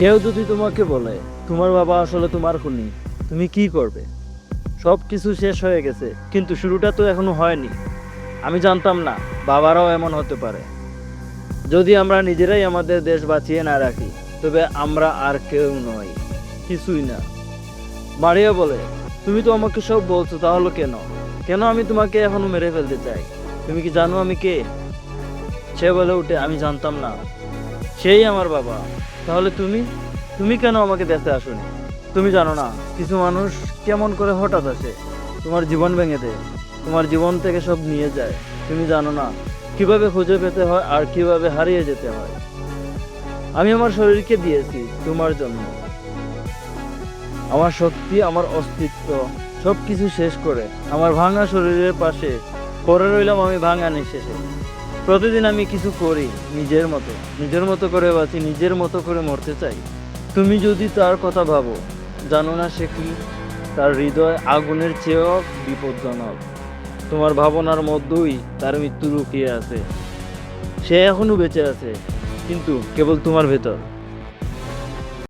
কেউ যদি তোমাকে বলে, তোমার বাবা আসলে তোমার খুনি, তুমি কি করবে? সব কিছু শেষ হয়ে গেছে, কিন্তু শুরুটা তো এখনও হয়নি। আমি জানতাম না, বাবারাও এমন হতে পারে। যদি আমরা নিজেরাই আমাদের দেশ বাঁচিয়ে না রাখি, তবে আমরা আর কেউ নই, কিছুই না। মারিয়া বলে, তুমি তো আমাকে সব বলছো, তাহলে কেন? কেন আমি তোমাকে এখনও মেরে ফেলতে চাই? তুমি কি জানো আমি কে? সে বলে, উঠে, আমি জানতাম না। সেই আমার বাবা। তাহলে তুমি? তুমি কেন আমাকে দেখতে আসোনি? তুমি জানো না, কিছু মানুষ কেমন করে হঠাৎ আসে? তোমার জীবন ভেঙে দেয়, তোমার জীবন থেকে সব নিয়ে যায়। তুমি জানো না, কীভাবে খুঁজে পেতে হয় আর কীভাবে হারিয়ে যেতে হয়। আমি আমার শরীরকে দিয়েছি তোমার জন্য। আমার শক্তি, আমার অস্তিত্ব সব কিছু শেষ করে, আমার ভাঙা শরীরের পাশে পরে রইলাম আমি ভাঙা নিঃশেষে প্রতিদিন আমি কিছু করি নিজের মতো নিজের মতো করে বাঁচি, নিজের মতো করে মরতে চাই। তুমি যদি তার কথা ভাবো, জানো না সে কি? তার হৃদয় আগুনের চেয়েও বিপজ্জনক। তোমার ভাবনার মধ্যেই তার মৃত্যু লুকিয়ে আছে। সে এখনও বেঁচে আছে, কিন্তু কেবল তোমার ভেতর।